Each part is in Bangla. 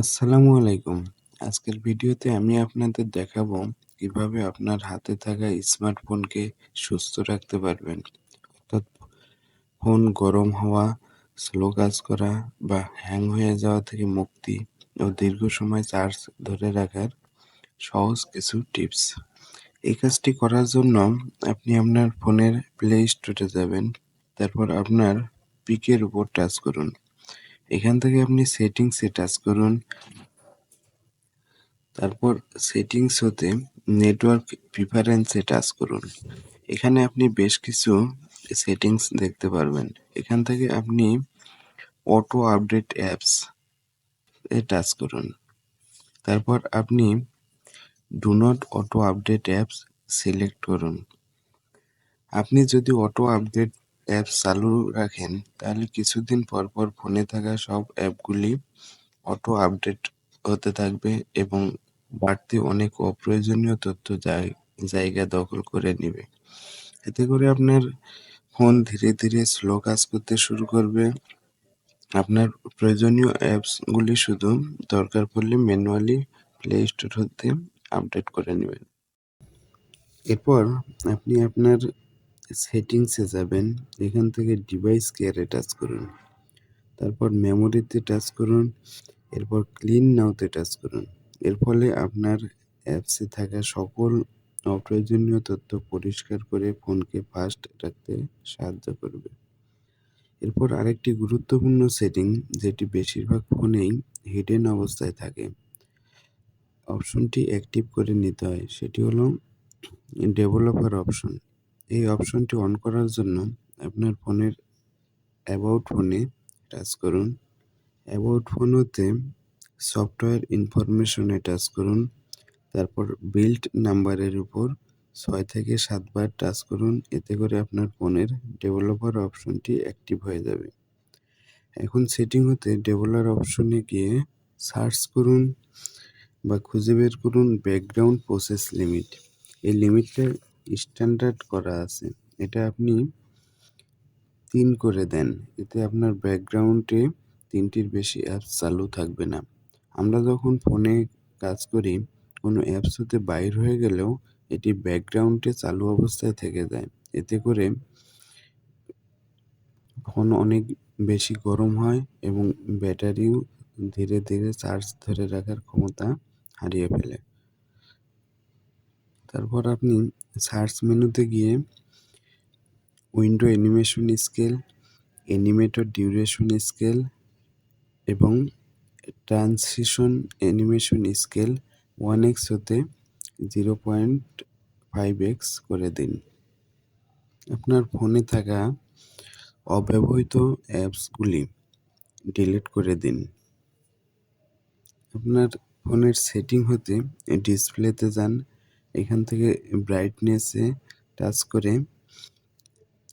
আসসালামু আলাইকুম। আজকের ভিডিওতে আমি আপনাদের দেখাবো কীভাবে আপনার হাতে থাকা স্মার্টফোনকে সুস্থ রাখতে পারবেন। অর্থাৎ ফোন গরম হওয়া, স্লো কাজ করা বা হ্যাং হয়ে যাওয়া থেকে মুক্তি ও দীর্ঘ সময় চার্জ ধরে রাখার সহজ কিছু টিপস। এই কাজটি করার জন্য আপনি আপনার ফোনের প্লে স্টোরে যাবেন, তারপর আপনার পিকের উপর টাচ করুন। এখান থেকে আপনি সেটিংসে টাচ করুন। তারপর সেটিংস হতে নেটওয়ার্ক প্রিফারেন্সে টাচ করুন। এখানে আপনি বেশ কিছু সেটিংস দেখতে পারবেন। এখান থেকে আপনি অটো আপডেট অ্যাপস এ টাচ করুন। তারপর আপনি do not auto update apps select করুন। আপনি যদি অটো আপডেট অ্যাপ চালু রাখেন, তাহলে কিছুদিন পর পর ফোনে থাকা সব অ্যাপগুলি অটো আপডেট হতে থাকবে এবং বাড়তি অনেক অপ্রয়োজনীয় তথ্য জায়গা দখল করে নেবে। এতে করে আপনার ফোন ধীরে ধীরে স্লো কাজ করতে শুরু করবে। আপনার প্রয়োজনীয় অ্যাপসগুলি শুধু দরকার পড়লে ম্যানুয়ালি প্লে স্টোর হতে আপডেট করে নেবেন। এরপর আপনি আপনার সেটিংসে যাবেন, এখান থেকে ডিভাইস কেয়ারে টাচ করুন। তারপর মেমোরিতে টাচ করুন, এরপর ক্লিন নাওতে টাচ করুন। এর ফলে আপনার অ্যাপসে থাকা সকল অপ্রয়োজনীয় তথ্য পরিষ্কার করে ফোনকে ফাস্ট রাখতে সাহায্য করবে। এরপর আরেকটি গুরুত্বপূর্ণ সেটিং যেটি বেশিরভাগ ফোনেই হিডেন অবস্থায় থাকে। অপশনটি অ্যাক্টিভ করে নিতে হয়, সেটি হলো ডেভেলপার অপশন এই অপশনটি অন করার জন্য আপনার ফোনের অ্যাবাউট ফোনে টাচ করুন। অ্যাবাউট ফোন হতে সফটওয়্যার ইনফরমেশনে টাচ করুন। তারপর বিল্ড নাম্বারের উপর ছয় থেকে সাতবার টাচ করুন। এতে করে আপনার ফোনের ডেভেলপার অপশনটি অ্যাক্টিভ হয়ে যাবে। এখন সেটিং হতে ডেভেলপার অপশনে গিয়ে সার্চ করুন বা খুঁজে বের করুন ব্যাকগ্রাউন্ড প্রসেস লিমিট এই লিমিটটা স্ট্যান্ডার্ড করা আছে। এটা আপনি তিন করে দেন। এতে আপনার ব্যাকগ্রাউন্ডে তিনটির বেশি অ্যাপস চালু থাকবে না। আমরা যখন ফোনে কাজ করি, কোনো অ্যাপস হতে বাইর হয়ে গেলেও এটি ব্যাকগ্রাউন্ডে চালু অবস্থায় থেকে যায়। এতে করে ফোন অনেক বেশি গরম হয় এবং ব্যাটারিও ধীরে ধীরে চার্জ ধরে রাখার ক্ষমতা হারিয়ে ফেলে। তারপর আপনি সার্চ মেনুতে গিয়ে window animation scale animator duration scale এবং transition animation scale one x হতে জিরো পয়েন্ট ফাইভ এক্স করে দিন। আপনার ফোনে থাকা অব্যবহৃত অ্যাপসগুলি ডিলিট করে দিন। আপনার ফোনের সেটিং হতে ডিসপ্লেতে যান। এখান থেকে ব্রাইটনেসে টাচ করে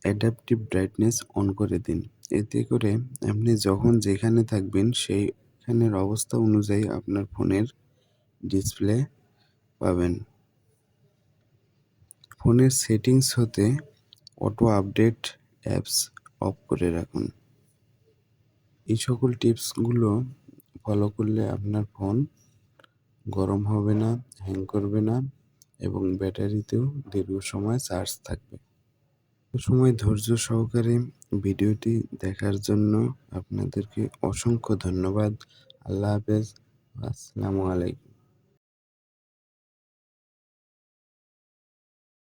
অ্যাডাপটিভ ব্রাইটনেস অন করে দিন। এতে করে আপনি যখন যেখানে থাকবেন সেইখানের অবস্থা অনুযায়ী আপনার ফোনের ডিসপ্লে পাবেন। ফোনের সেটিংস হতে অটো আপডেট অ্যাপস অফ করে রাখুন। এই সকল টিপসগুলো ফলো করলে আপনার ফোন গরম হবে না হ্যাং করবে না। এবং ব্যাটারিতেও দীর্ঘ সময় চার্জ থাকবে। সময় ধৈর্য সহকারে ভিডিওটি দেখার জন্য আপনাদেরকে অসংখ্য ধন্যবাদ। আল্লাহ হাফেজ। আসসালামু আলাইকুম।